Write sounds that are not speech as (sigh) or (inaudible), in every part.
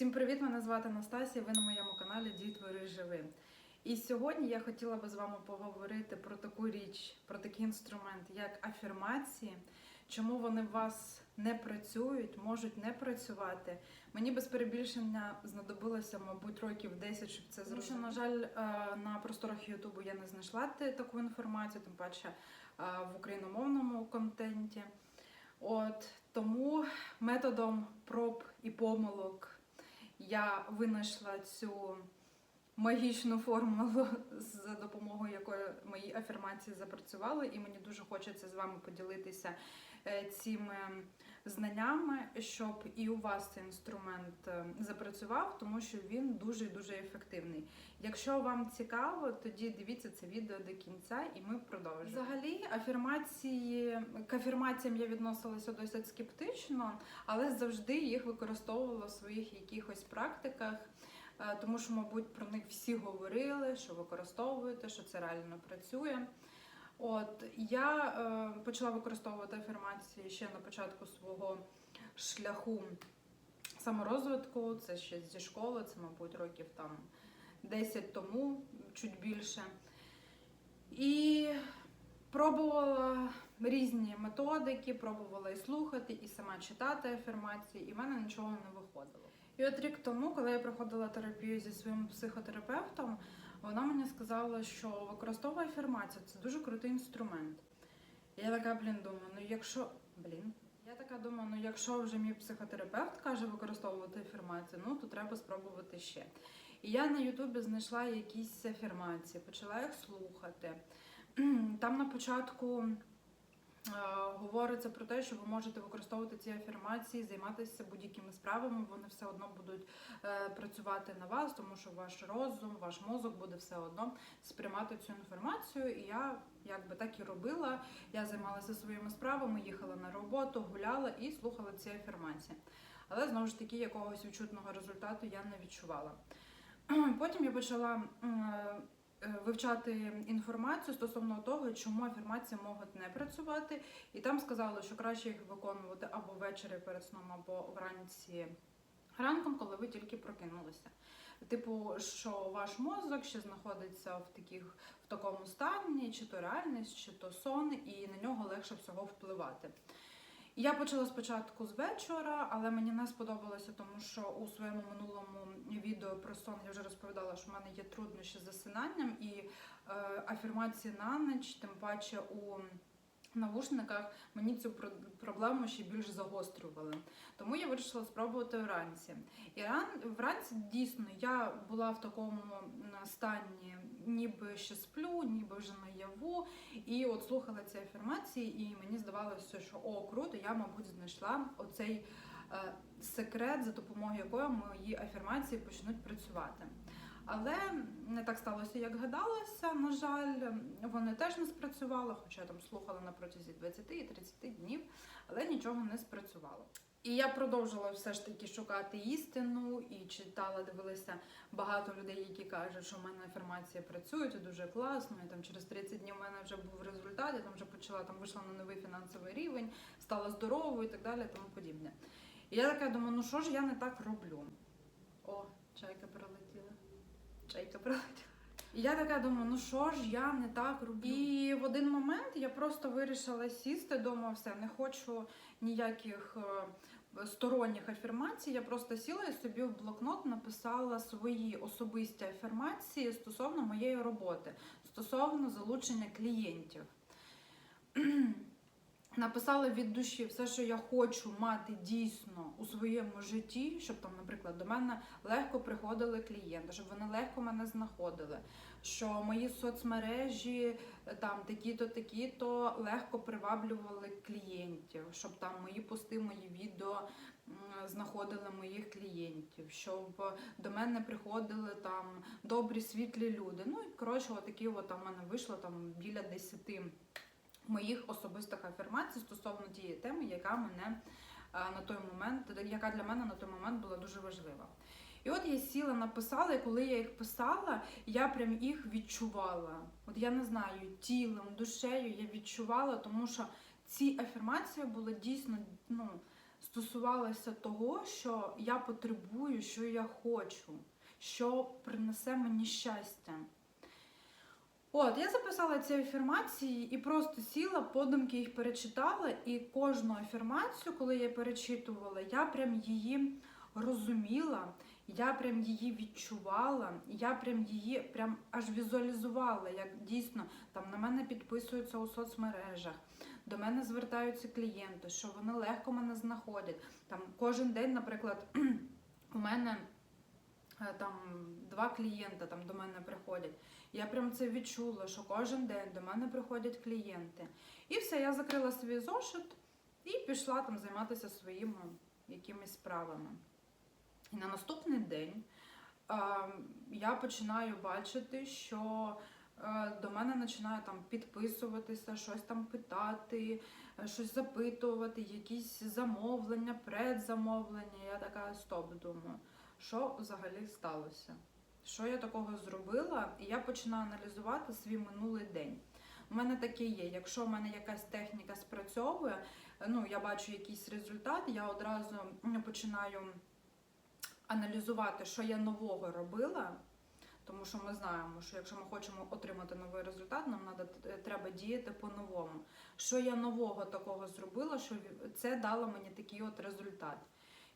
Всім привіт! Мене звати Настасія. Ви на моєму каналі Дітвори Живи. І сьогодні я хотіла би з вами поговорити про таку річ, про такий інструмент, як афірмації, чому вони в вас не працюють, можуть не працювати. Мені без перебільшення знадобилося, мабуть, років 10, щоб це зрозуміти. Тому що, на жаль, е, на просторах Ютубу я не знайшла таку інформацію, тим паче е, в україномовному контенті. От тому методом проб і помилок я винайшла цю магічну формулу, за допомогою якої мої афірмації запрацювали, і мені дуже хочеться з вами поділитися е, цими знаннями, щоб і у вас цей інструмент е, запрацював, тому що він дуже дуже ефективний. Якщо вам цікаво, тоді дивіться це відео до кінця, і ми продовжимо. Взагалі, афірмації к афірмаціям я відносилася досить скептично, але завжди їх використовувала в своїх якихось практиках. е, Тому що, мабуть, про них всі говорили, що використовуєте, що це реально працює. От я е, почала використовувати афірмації ще на початку свого шляху саморозвитку. Це ще зі школи, це, мабуть, років там 10 тому, чуть більше. І пробувала різні методики, пробувала і слухати, і сама читати афірмації, і в мене нічого не виходило. І от рік тому, коли я проходила терапію зі своїм психотерапевтом, вона мені сказала, що використовує афірмацію це дуже крутий інструмент. Я така, блін, думаю, ну якщо. Блін. Я така думаю, ну якщо вже мій психотерапевт каже використовувати афірмацію, ну то треба спробувати ще. І я на Ютубі знайшла якісь афірмації, почала їх слухати. Там на початку говориться про те, що ви можете використовувати ці афірмації, займатися будь-якими справами, вони все одно будуть е, працювати на вас, тому що ваш розум, ваш мозок буде все одно сприймати цю інформацію. І я якби так і робила. Я займалася своїми справами, їхала на роботу, гуляла і слухала ці афірмації. Але знову ж таки якогось відчутного результату я не відчувала. (clears throat) Потім я почала е, вивчати інформацію стосовно того, чому афірмації можуть не працювати. І там сказали, що краще їх виконувати або ввечері перед сном, або вранці ранком, коли ви тільки прокинулися. Типу, що ваш мозок ще знаходиться в таких в такому стані, чи то реальність, чи то сон, і на нього легше всього впливати. Я почала спочатку з вечора, але мені не сподобалося, тому що у своєму минулому відео про сон я вже розповідала, що в мене є труднощі з засинанням і е, афірмації на ніч, тим паче у навушниках мені цю проблему ще більш загострювали. Тому я вирішила спробувати вранці. І ран, вранці дійсно я була в такому стані, ніби ще сплю, ніби вже наяву. І от слухала ці афірмації, і мені здавалося, що о, круто, я, мабуть, знайшла оцей е, секрет, за допомогою якої мої афірмації почнуть працювати. Але не так сталося, як гадалося. На жаль, вони теж не спрацювали, хоча я там слухала на протязі 20 і 30 днів, але нічого не спрацювало. І я продовжила все ж таки шукати істину і читала, дивилася багато людей, які кажуть, що в мене афірмація працює, це дуже класно. І там через 30 днів в мене вже був результат, я там вже почала там вийшла на новий фінансовий рівень, стала здоровою і так далі, тому подібне. І я така думаю, ну що ж я не так роблю? О, чайка прилетіла. Чайка прилетіла. І я така думаю, ну що ж я не так роблю. І в один момент я просто вирішила сісти вдома, все, не хочу ніяких е, сторонніх афірмацій. Я просто сіла і собі в блокнот написала свої особисті афірмації стосовно моєї роботи, стосовно залучення клієнтів. Написала від душі все, що я хочу мати дійсно у своєму житті, щоб там, наприклад, до мене легко приходили клієнти, щоб вони легко мене знаходили, що мої соцмережі е, там такі-то, такі-то легко приваблювали клієнтів, щоб там мої пости, мої відео знаходили моїх клієнтів, щоб до мене приходили там добрі світлі люди. Ну і коротше, отакі от там мене вийшло там біля 10 моїх особистих афірмацій стосовно тієї теми, яка мене е, на той момент, яка для мене на той момент була дуже важлива. І от я сіла, написала, і коли я їх писала, я прям їх відчувала. От я не знаю, тілом, душею я відчувала, тому що ці афірмації були дійсно ну, стосувалася того, що я потребую, що я хочу, що принесе мені щастя. От, я записала ці афірмації і просто сіла, подумки їх перечитала, і кожну афірмацію, коли я перечитувала, я прям її розуміла, я прям її відчувала, я прям її прям аж візуалізувала, як дійсно там на мене підписуються у соцмережах, до мене звертаються клієнти, що вони легко мене знаходять. Там кожен день, наприклад, (clears throat) у мене е, там два клієнта там до мене приходять. Я прям це відчула, що кожен день до мене приходять клієнти. І все, я закрила свій зошит і пішла там займатися своїми якимись справами. І на наступний день я починаю бачити, що до мене починає там підписуватися, щось там питати, щось запитувати, якісь замовлення, предзамовлення. Я така стоп, думаю, що взагалі сталося? Що я такого зробила? І я починаю аналізувати свій минулий день. У мене таке є. Якщо в мене якась техніка спрацьовує, ну я бачу якийсь результат, я одразу починаю аналізувати, що я нового робила. Тому що ми знаємо, що якщо ми хочемо отримати новий результат, нам надо, треба діяти по-новому. Що я нового такого зробила, що це дало мені такий от результат.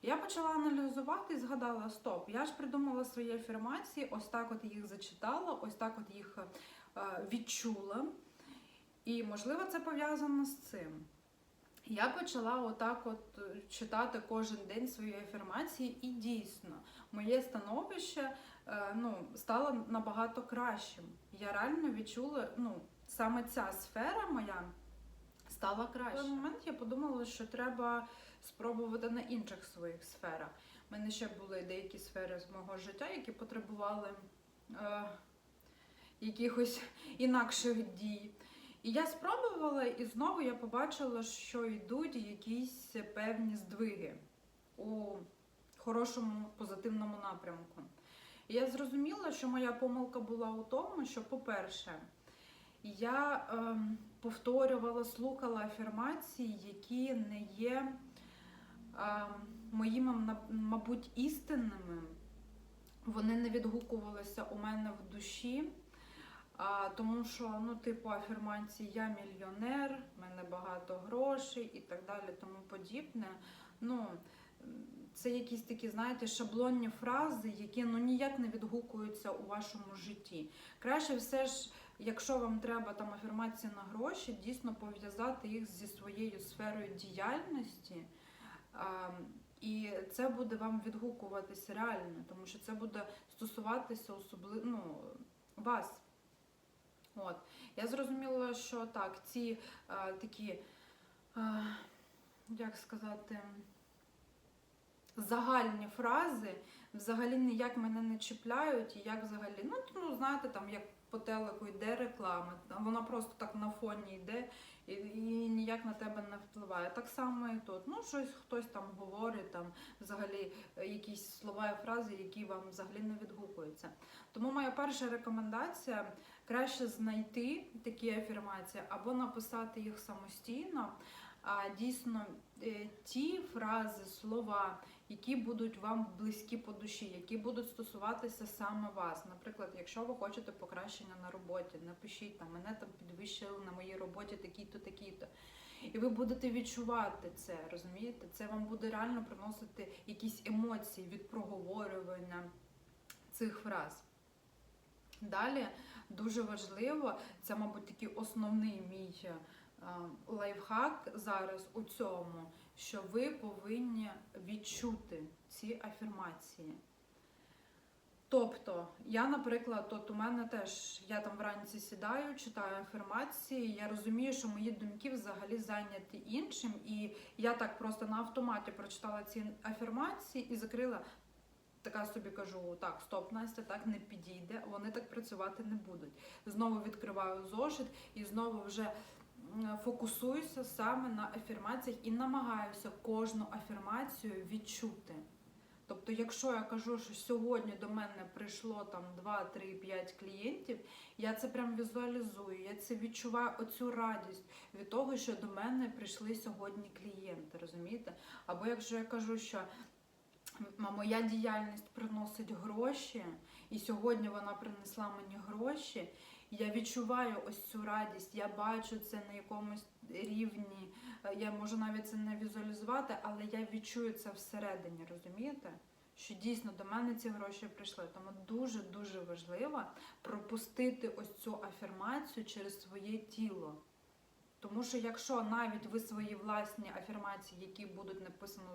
Я почала аналізувати і згадала: стоп, я ж придумала свої афірмації, ось так от їх зачитала, ось так от їх е, відчула. І можливо це пов'язано з цим. Я почала отак от е, читати кожен день свої афірмації, і дійсно моє становище е, ну, стало набагато кращим. Я реально відчула, ну, саме ця сфера моя стала краще. В момент я подумала, що треба спробувати на інших своїх сферах. У мене ще були деякі сфери з мого життя, які потребували е, якихось інакших дій. І я спробувала, і знову я побачила, що йдуть якісь певні здвиги у хорошому позитивному напрямку. І я зрозуміла, що моя помилка була у тому, що, по-перше, я ем, повторювала, слухала афірмації, які не є моїми, мабуть, істинними. Вони не відгукувалися у мене в душі. Тому що, ну, типу, афірмації я мільйонер, в мене багато грошей і так далі, тому подібне. Ну, це якісь такі, знаєте, шаблонні фрази, які ну ніяк не відгукуються у вашому житті. Краще все ж, якщо вам треба там афірмації на гроші, дійсно пов'язати їх зі своєю сферою діяльності. А, і це буде вам відгукуватися реально, тому що це буде стосуватися особливо ну, вас. От. Я зрозуміла, що так, ці е, такі, е, як сказати, загальні фрази взагалі ніяк мене не чіпляють, і як взагалі, ну, ну знаєте, там як по телеку йде реклама, вона просто так на фоні йде і, і ніяк на тебе не впливає. Так само і тут. Ну, щось хтось там говорить, там взагалі е, якісь слова і фрази, які вам взагалі не відгукуються. Тому моя перша рекомендація краще знайти такі афірмації або написати їх самостійно. А дійсно ті фрази, слова, які будуть вам близькі по душі, які будуть стосуватися саме вас. Наприклад, якщо ви хочете покращення на роботі, напишіть там мене там підвищили на моїй роботі такі-то, такі-то. І ви будете відчувати це, розумієте? Це вам буде реально приносити якісь емоції від проговорювання цих фраз. Далі дуже важливо, це, мабуть, такий основний мій е, лайфхак зараз у цьому, що ви повинні відчути ці афірмації. Тобто, я, наприклад, от у мене теж я там вранці сідаю, читаю афірмації, я розумію, що мої думки взагалі зайняті іншим, і я так просто на автоматі прочитала ці афірмації і закрила. Така собі кажу, так, стоп, Настя, так не підійде, вони так працювати не будуть. Знову відкриваю зошит і знову вже фокусуюся саме на афірмаціях і намагаюся кожну афірмацію відчути. Тобто, якщо я кажу, що сьогодні до мене прийшло там 2, 3, 5 клієнтів, я це прям візуалізую, я це відчуваю оцю радість від того, що до мене прийшли сьогодні клієнти, розумієте? Або якщо я кажу, що моя діяльність приносить гроші, і сьогодні вона принесла мені гроші, я відчуваю ось цю радість, я бачу це на якомусь рівні, е, я можу навіть це не візуалізувати, але я відчую це всередині, розумієте? Що дійсно до мене ці гроші прийшли. Тому дуже дуже важливо пропустити ось цю афірмацію через своє тіло. Тому що якщо навіть ви свої власні афірмації, які будуть написані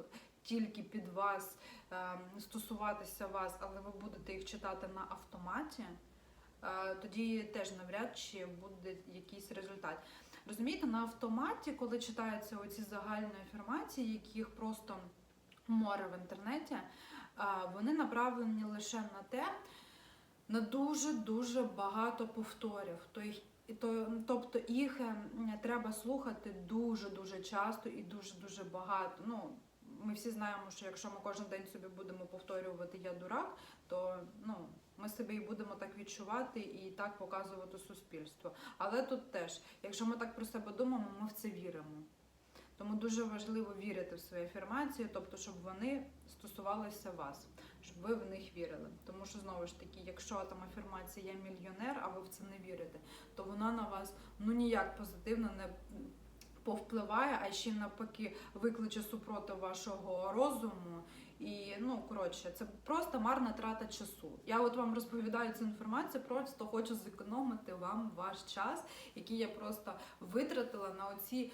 тільки під вас, ем, стосуватися вас, але ви будете їх читати на автоматі, тоді теж навряд чи буде якийсь результат. Розумієте, на автоматі, коли читаються оці загальні афірмації, яких просто море в інтернеті, вони направлені лише на те, на дуже-дуже багато повторів. Тобто їх е, треба слухати дуже-дуже часто і дуже-дуже багато. Ну, ми всі знаємо, що якщо ми кожен день собі будемо повторювати я дурак, то ну, ми себе і будемо так відчувати і так показувати суспільству. Але тут теж, якщо ми так про себе думаємо, ми в це віримо. Тому дуже важливо вірити в свої афірмації, тобто, щоб вони стосувалися вас, щоб ви в них вірили. Тому що знову ж таки, якщо там афірмація я мільйонер, а ви в це не вірите, то вона на вас ну ніяк позитивно не повпливає, а ще навпаки викличе супротив вашого розуму. І ну коротше, це просто марна трата часу. Я от вам розповідаю цю інформацію, просто хочу зекономити вам ваш час, який я просто витратила на оці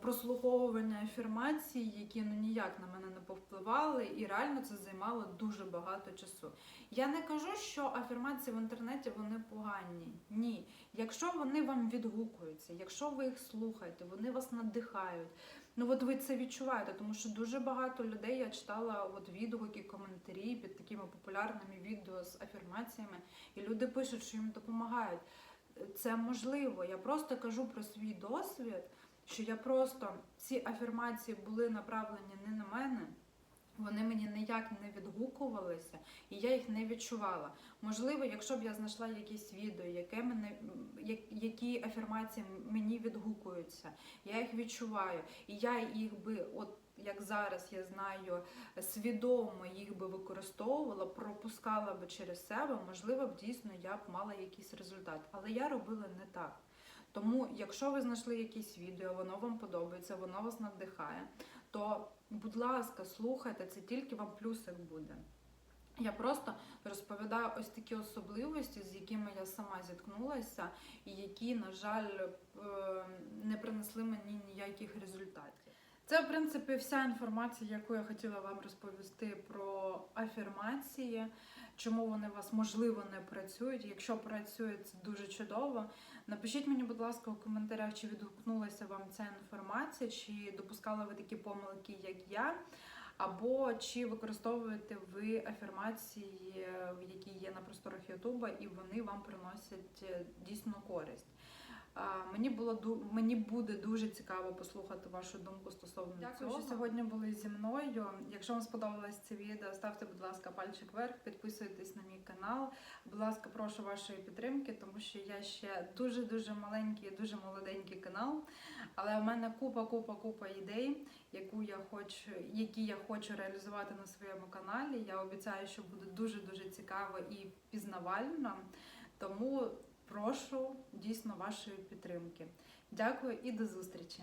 прослуховування афірмацій, які ну ніяк на мене не повпливали, і реально це займало дуже багато часу. Я не кажу, що афірмації в інтернеті вони погані. Ні. Якщо вони вам відгукуються, якщо ви їх слухаєте, вони вас надихають. Ну от ви це відчуваєте, тому що дуже багато людей я читала от відгуки, коментарі під такими популярними відео з афірмаціями, і люди пишуть, що їм допомагають. Це можливо. Я просто кажу про свій досвід, що я просто ці афірмації були направлені не на мене. Вони мені ніяк не відгукувалися, і я їх не відчувала. Можливо, якщо б я знайшла якесь відео, яке мене які афірмації мені відгукуються, я їх відчуваю, і я їх би, от як зараз я знаю, свідомо їх би використовувала, пропускала би через себе, можливо б дійсно я б мала якийсь результат. Але я робила не так. Тому, якщо ви знайшли якісь відео, воно вам подобається, воно вас надихає, то, будь ласка, слухайте, це тільки вам плюсик буде. Я просто розповідаю ось такі особливості, з якими я сама зіткнулася, і які, на жаль, е, не принесли мені ніяких результатів. Це, в принципі, вся інформація, яку я хотіла вам розповісти про афірмації, чому вони у вас можливо не працюють. Якщо працюють, це дуже чудово. Напишіть мені, будь ласка, у коментарях, чи відгукнулася вам ця інформація, чи допускали ви такі помилки, як я. Або чи використовуєте ви афірмації, які є на просторах Ютуба, і вони вам приносять е, дійсно користь. Мені було мені буде дуже цікаво послухати вашу думку стосовно Дякую, цього. що сьогодні були зі мною. Якщо вам сподобалось це відео, ставте, будь ласка, пальчик вверх, підписуйтесь на мій канал. Будь ласка, прошу вашої підтримки, тому що я ще дуже дуже маленький, дуже молоденький канал. Але в мене купа, купа, купа ідей, яку я хочу, які я хочу реалізувати на своєму каналі. Я обіцяю, що буде дуже дуже цікаво і пізнавально. Тому прошу дійсно вашої підтримки. Дякую і до зустрічі!